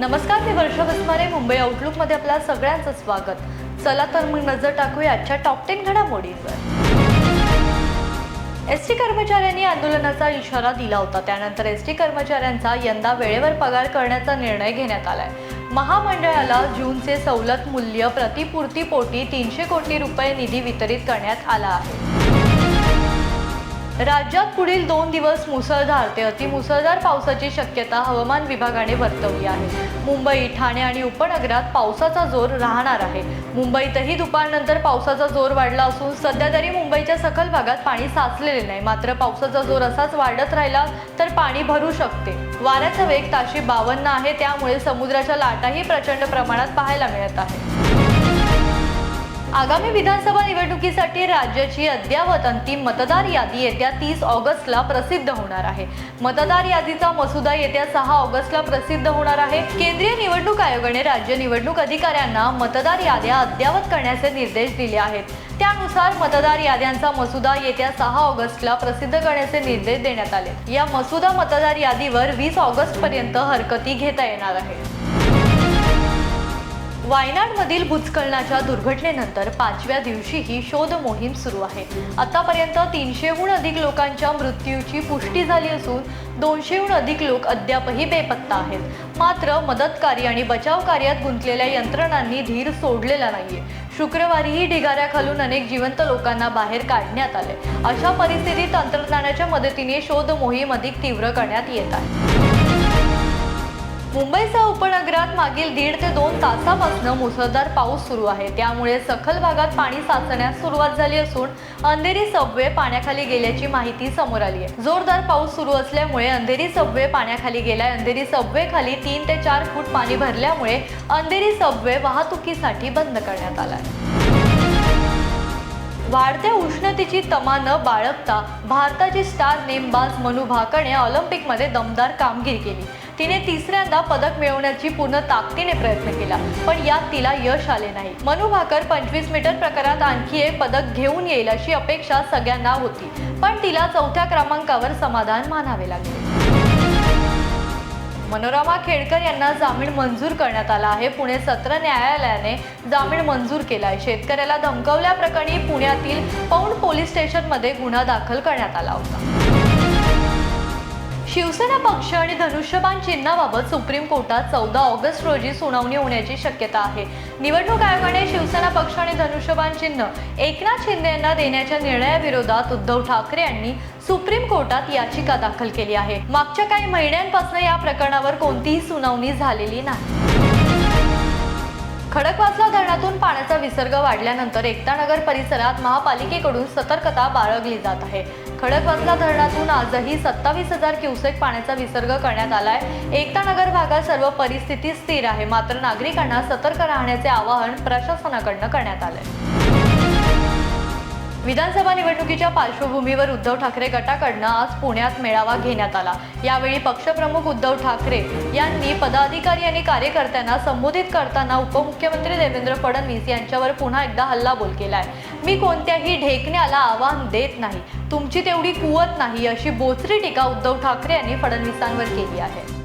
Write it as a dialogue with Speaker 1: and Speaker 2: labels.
Speaker 1: नमस्कार मी वर्षा बसमारे मुंबई आउटलुकमध्ये आपल्या सगळ्यांचं स्वागत. चला तर मग नजर टाकूया आजच्या टॉप टेन घडामोडींवर. एस टी कर्मचाऱ्यांनी आंदोलनाचा इशारा दिला होता. त्यानंतर एस टी कर्मचाऱ्यांचा यंदा वेळेवर पगार करण्याचा निर्णय घेण्यात आलाय. महामंडळाला जूनचे सवलत मूल्य प्रतिपूर्तीपोटी तीनशे कोटी रुपये निधी वितरित करण्यात आला आहे. राज्यात पुढील दोन दिवस मुसळधार ते अतिमुसळधार पावसाची शक्यता हवामान विभागाने वर्तवली आहे. मुंबई ठाणे आणि उपनगरात पावसाचा जोर राहणार आहे. मुंबईतही दुपारनंतर पावसाचा जोर वाढला असून सध्या तरी मुंबईच्या सखल भागात पाणी साचलेले नाही. मात्र पावसाचा जोर असाच वाढत राहिला तर पाणी भरू शकते. वाऱ्याचा वेग ताशी बावन्न आहे त्यामुळे समुद्राच्या लाटाही प्रचंड प्रमाणात पाहायला मिळत आहे आगामी विधानसभा निवडणुकीसाठी राज्याची अद्यावत अंतिम मतदार यादी येत्या तीस ऑगस्टला प्रसिद्ध होणार आहे. मतदार यादीचा मसुदा येत्या सहा ऑगस्टला प्रसिद्ध होणार आहे. केंद्रीय निवडणूक आयोगाने राज्य निवडणूक अधिकाऱ्यांना मतदार याद्या अद्यावत करण्याचे निर्देश दिले आहेत. त्यानुसार मतदार याद्यांचा मसुदा येत्या सहा ऑगस्टला प्रसिद्ध करण्याचे निर्देश देण्यात आले. या मसुदा मतदार यादीवर वीस ऑगस्ट पर्यंत हरकती घेता येणार आहे वायनाडमधील भूस्खलनाच्या दुर्घटनेनंतर पाचव्या दिवशीही शोध मोहीम सुरू आहे. आतापर्यंत तीनशेहून अधिक लोकांच्या मृत्यूची पुष्टी झाली असून दोनशेहून अधिक लोक अद्यापही बेपत्ता आहेत. मात्र मदतकार्य आणि बचाव कार्यात गुंतलेल्या यंत्रणांनी धीर सोडलेला नाहीये. शुक्रवारीही ढिगाऱ्याखालून अनेक जिवंत लोकांना बाहेर काढण्यात आले अशा परिस्थितीत तंत्रज्ञानाच्या मदतीने शोध मोहीम अधिक तीव्र करण्यात येत आहे. मुंबईसह उपनगरात मागील दीड ते दोन तासापासून मुसळधार पाऊस सुरू आहे. त्यामुळे सखल भागात पाणी साचण्यास सुरुवात झाली असून अंधेरी सबवे पाण्याखाली गेल्याची माहिती समोर आली आहे. जोरदार पाऊस सुरू असल्यामुळे अंधेरी सबवे पाण्याखाली गेलाय. अंधेरी सबवे खाली तीन ते चार फूट पाणी भरल्यामुळे अंधेरी सबवे वाहतुकीसाठी बंद करण्यात आलाय. वाढत्या उष्णतेची तमा न बाळगता भारताची स्टार नेमबाज मनु भाकरने ऑलिम्पिकमध्ये दमदार कामगिरी केली. तिने तिसऱ्यांदा पदक मिळवण्याची पूर्ण ताकदीने प्रयत्न केला पण यात तिला यश आले नाही. मनु भाकर पंचवीस मीटर प्रकारात आणखी एक पदक घेऊन येईल अशी अपेक्षा सगळ्यांना होती पण तिला चौथ्या क्रमांकावर समाधान मानावे लागले. मनोरमा खेडकर यांना जामीन मंजूर करण्यात आला आहे. पुणे सत्र न्यायालयाने जामीन मंजूर केलाय. शेतकऱ्याला धमकवल्याप्रकरणी पुण्यातील पौंड पोलीस स्टेशनमध्ये गुन्हा दाखल करण्यात आला होता. शिवसेना पक्ष आणि धनुष्यबाण चिन्हाबाबत सुप्रीम कोर्टात चौदा ऑगस्ट रोजी सुनावणी होण्याची शक्यता आहे. निवडणूक आयोगाने शिवसेना पक्ष आणि धनुष्यबाण चिन्ह एकनाथ शिंदे यांना देण्याच्या निर्णयाविरोधात उद्धव ठाकरे यांनी सुप्रीम कोर्टात याचिका दाखल केली आहे. मागच्या काही महिन्यांपासून या प्रकरणावर कोणतीही सुनावणी झालेली नाही. खडकवासला धरणातून पाण्याचा विसर्ग वाढल्यानंतर एकतानगर परिसरात महापालिकेकडून सतर्कता बाळगली जात आहे. खडकवासला धरणातून आजही सत्तावीस हजार क्युसेक पाण्याचा विसर्ग करण्यात आलाय. एकतानगर भागात सर्व परिस्थिती स्थिर आहे. मात्र नागरिकांना सतर्क राहण्याचे आवाहन प्रशासनाकडनं करण्यात आलंय. विधानसभा निवडणुकीच्या पार्श्वभूमीवर उद्धव ठाकरे गटाकडनं आज पुण्यात मेळावा घेण्यात आला. यावेळी पक्षप्रमुख उद्धव ठाकरे यांनी पदाधिकारी आणि कार्यकर्त्यांना संबोधित करताना उपमुख्यमंत्री देवेंद्र फडणवीस यांच्यावर पुन्हा एकदा हल्लाबोल केलाय. मी कोणत्याही ढेकण्याला आव्हान देत नाही. तुमची तेवढी कुवत नाही अशी बोचरी टीका उद्धव ठाकरे यांनी फडणवीसांवर केली आहे.